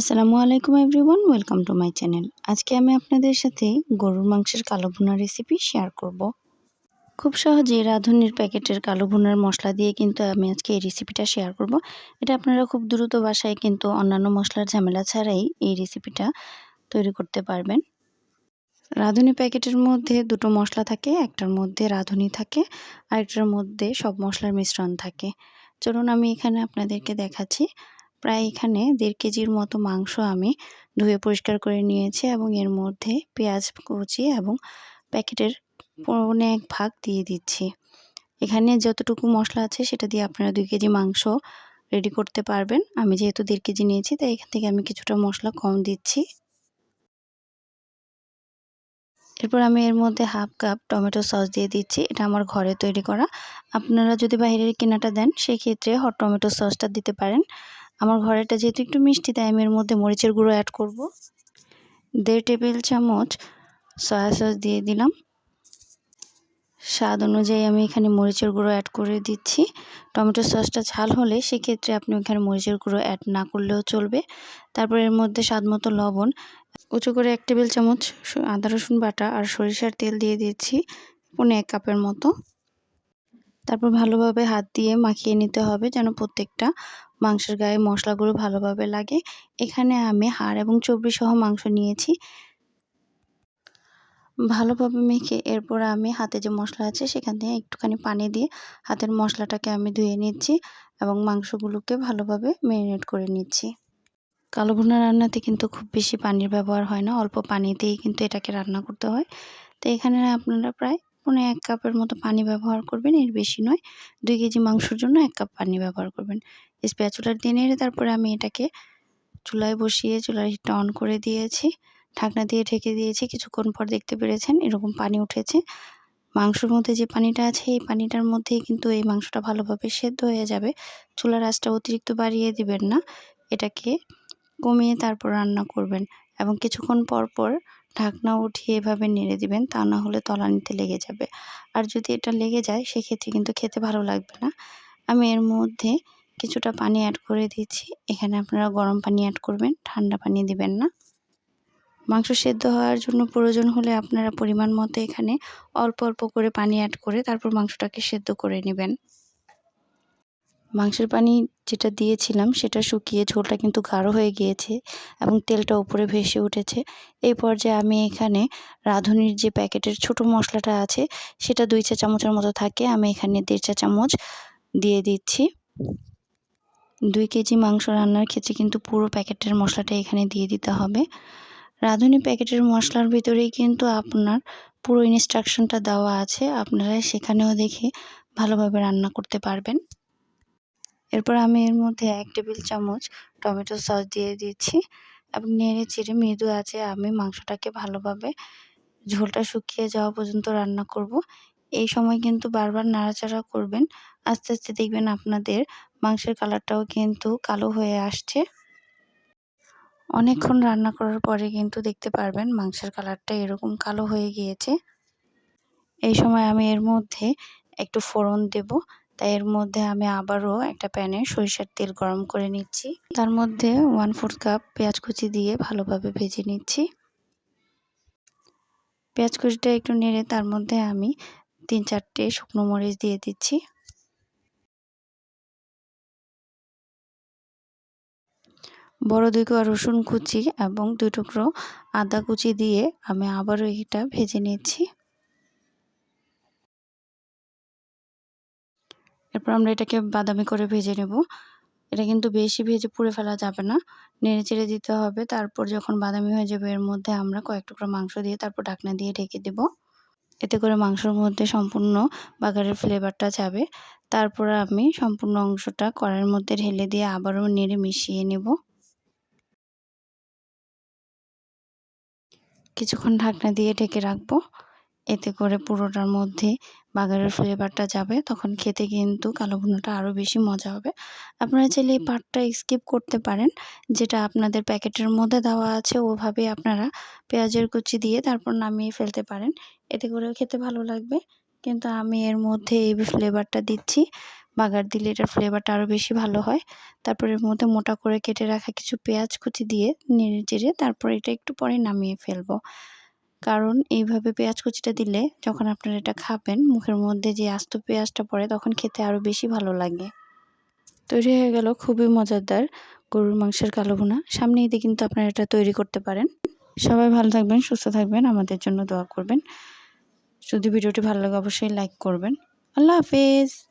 আসসালামু আলাইকুম everyone welcome to my channel আজকে আমি আপনাদের সাথে গরুর মাংসের কালো ভুনা রেসিপি শেয়ার করব। খুব সহজে রাঁধুনির প্যাকেটের কালো ভুনার মশলা দিয়ে কিন্তু আমি আজকে এই রেসিপিটা শেয়ার করব। এটা আপনারা খুব দ্রুত বাসায় কিন্তু অন্যান্য মশলার ঝামেলা ছাড়াই এই রেসিপিটা তৈরি করতে পারবেন। রাঁধুনি প্যাকেটের মধ্যে দুটো মশলা থাকে, একটার মধ্যে রাঁধুনি থাকে, আরেকটার মধ্যে সব মশলার মিশ্রণ থাকে। চলুন আমি এখানে আপনাদেরকে দেখাচ্ছি। প্রায় এখানে দেড় কেজির মতো মাংস আমি ধুয়ে পরিষ্কার করে নিয়েছি এবং এর মধ্যে পেঁয়াজ কুচি এবং প্যাকেটের পৌনে এক ভাগ দিয়ে দিচ্ছি। এখানে যতটুকু মশলা আছে সেটা দিয়ে আপনারা দুই কেজি মাংস রেডি করতে পারবেন। আমি যেহেতু দেড় কেজি নিয়েছি, তাই এখান থেকে আমি কিছুটা মশলা কম দিচ্ছি। এরপর আমি এর মধ্যে হাফ কাপ টমেটো সস দিয়ে দিচ্ছি। এটা আমার ঘরে তৈরি করা। আপনারা যদি বাইরের কেনাটা দেন, সেক্ষেত্রে হট টমেটো সসটা দিতে পারেন। আমার ঘরেটা যেহেতু একটু মিষ্টি, তাই আমি এর মধ্যে মরিচের গুঁড়ো অ্যাড করব। দেড় টেবিল চামচ সয়া সস দিয়ে দিলাম। স্বাদ অনুযায়ী আমি এখানে মরিচের গুঁড়ো অ্যাড করে দিচ্ছি। টমেটো সসটা ঝাল হলে সেক্ষেত্রে আপনি ওখানে মরিচের গুঁড়ো অ্যাড না করলেও চলবে। তারপর এর মধ্যে স্বাদ মতো লবণ, উঁচু করে এক টেবিল চামচ আদা রসুন বাটা আর সরিষার তেল দিয়ে দিচ্ছি, পনে এক কাপের মতো। তারপর ভালোভাবে হাত দিয়ে মাখিয়ে নিতে হবে যেন প্রত্যেকটা মাংসের গায়ে মশলাগুলো ভালোভাবে লাগে। এখানে আমি হাড় এবং চর্বি সহ মাংস নিয়েছি। ভালোভাবে মেখে এরপর আমি হাতে যে মশলা আছে সেখান থেকে একটুখানি পানি দিয়ে হাতের মশলাটাকে আমি ধুয়ে নিচ্ছি এবং মাংসগুলোকে ভালোভাবে ম্যারিনেট করে নিচ্ছি। কালো ভুনা রান্নাতে কিন্তু খুব বেশি পানির ব্যবহার হয় না, অল্প পানিতেই কিন্তু এটাকে রান্না করতে হয়। তো এখানে আপনারা প্রায় পনেরো এক কাপের মতো পানি ব্যবহার করবেন, এর বেশি নয়। দুই কেজি মাংসর জন্য এক কাপ পানি ব্যবহার করবেন। স্প্যাচুলার দিয়ে নেড়ে তারপরে আমি এটাকে চুলায় বসিয়ে, চুলার হিটটা অন করে দিয়েছি। ঢাকনা দিয়ে ঢেকে দিয়েছি। কিছুক্ষণ পর দেখতে পেরেছেন, এরকম পানি উঠেছে। মাংসর মধ্যে যে পানিটা আছে, এই পানিটার মধ্যেই কিন্তু এই মাংসটা ভালোভাবে সেদ্ধ হয়ে যাবে। চুলার আঁচটা অতিরিক্ত বাড়িয়ে দিবেন না। এটাকে কমিয়ে তারপর রান্না করবেন। এবং কিছুক্ষণ পর পর ঢাকনা উঠিয়ে এভাবে নেড়ে দিবেন, তা না হলে তলানিতে লেগে যাবে। আর যদি এটা লেগে যায়, সেক্ষেত্রে কিন্তু খেতে ভালো লাগবে না। আমি এর মধ্যে কিছুটা পানি অ্যাড করে দিচ্ছি। এখানে আপনারা গরম পানি অ্যাড করবেন, ঠান্ডা পানি দিবেন না। মাংস সেদ্ধ হওয়ার জন্য প্রয়োজন হলে আপনারা পরিমাণ মতো এখানে অল্প অল্প করে পানি অ্যাড করে তারপর মাংসটাকে সেদ্ধ করে নেবেন। মাংসের পানি যেটা দিয়েছিলাম, সেটা শুকিয়ে ঝোলটা কিন্তু গাঢ় হয়ে গিয়েছে এবং তেলটা উপরে ভেসে উঠেছে। এই পর্যায়ে আমি এখানে রাঁধুনির যে প্যাকেটের ছোট মশলাটা আছে, সেটা দুই চা চামচের মতো থাকে। আমি এখানে দেড় চা চামচ দিয়ে দিচ্ছি। দুই কেজি মাংস রান্নার ক্ষেত্রে কিন্তু পুরো প্যাকেটের মশলাটা এখানে দিয়ে দিতে হবে। রাঁধুনি প্যাকেটের মশলার ভিতরেই কিন্তু আপনার পুরো ইনস্ট্রাকশনটা দেওয়া আছে। আপনারা সেখানেও দেখে ভালোভাবে রান্না করতে পারবেন। এরপর আমি এর মধ্যে এক টেবিল চামচ টমেটো সস দিয়ে দিচ্ছি। এবং নেড়ে চেড়ে মৃদু আছে আমি মাংসটাকে ভালোভাবে ঝোলটা শুকিয়ে যাওয়া পর্যন্ত রান্না করব। এই সময় কিন্তু বারবার নাড়াচাড়া করবেন। আস্তে আস্তে দেখবেন আপনাদের মাংসের কালারটাও কিন্তু কালো হয়ে আসছে। অনেকক্ষণ রান্না করার পরে কিন্তু দেখতে পারবেন মাংসের কালারটা এরকম কালো হয়ে গিয়েছে। এই সময় আমি এর মধ্যে একটু ফোড়ন দেব। তাই এর মধ্যে আমি আবারও একটা প্যানে সরিষার তেল গরম করে নিচ্ছি। তার মধ্যে ওয়ান ফোর্থ কাপ পেঁয়াজ কুচি দিয়ে ভালোভাবে ভেজে নিচ্ছি। পেঁয়াজ কুচিটা একটু নেড়ে তার মধ্যে আমি তিন চারটে শুকনো মরিচ দিয়ে দিচ্ছি। বড় দুই কোয়া রসুন কুচি এবং দুই টুকরো আদা কুচি দিয়ে আমি আবারও এটা ভেজে নিচ্ছি। এরপর আমরা এটাকে বাদামি করে ভেজে নেব। এটা কিন্তু বেশি ভেজে পুড়ে ফেলা যাবে না। নেড়ে চেড়ে দিতে হবে। তারপর যখন বাদামি হয়ে যাবে, এর মধ্যে আমরা কয়েক টুকরো মাংস দিয়ে তারপর ঢাকনা দিয়ে ঢেকে দেব। এতে করে মাংসর মধ্যে সম্পূর্ণ বাগারের ফ্লেভারটা যাবে। তারপর আমি সম্পূর্ণ অংশটা কড়াইয়ের মধ্যে ঢেলে দিয়ে আবারও নেড়ে মিশিয়ে নেব। কিছুক্ষণ ঢাকনা দিয়ে ঢেকে রাখব। এতে করে পুরোটার মধ্যে বাগারের ফ্লেভারটা যাবে, তখন খেতে কিন্তু কালো ভুনাটা আরও বেশি মজা হবে। আপনারা চাইলে এই পাটটা স্কিপ করতে পারেন, যেটা আপনাদের প্যাকেটের মধ্যে দেওয়া আছে, ওভাবে আপনারা পেঁয়াজের কুচি দিয়ে তারপর নামিয়ে ফেলতে পারেন। এতে করেও খেতে ভালো লাগবে। কিন্তু আমি এর মধ্যে এই ফ্লেভারটা দিচ্ছি। বাগার দিলে এটার ফ্লেভারটা আরও বেশি ভালো হয়। তারপরে এর মধ্যে মোটা করে কেটে রাখা কিছু পেঁয়াজ কুচি দিয়ে নেড়ে চেড়ে তারপর এটা একটু পরে নামিয়ে ফেলব। কারণ এইভাবে পেঁয়াজ কুচিটা দিলে যখন আপনারা এটা খাবেন, মুখের মধ্যে যে আস্ত পেঁয়াজটা পড়ে, তখন খেতে আরও বেশি ভালো লাগে। তৈরি হয়ে গেল খুবই মজাদার গরুর মাংসের কালো ভুনা। সামনে ঈদে কিন্তু আপনারা এটা তৈরি করতে পারেন। সবাই ভালো থাকবেন, সুস্থ থাকবেন, আমাদের জন্য দোয়া করবেন। যদি ভিডিওটি ভালো লাগে, অবশ্যই লাইক করবেন। আল্লাহ হাফেজ!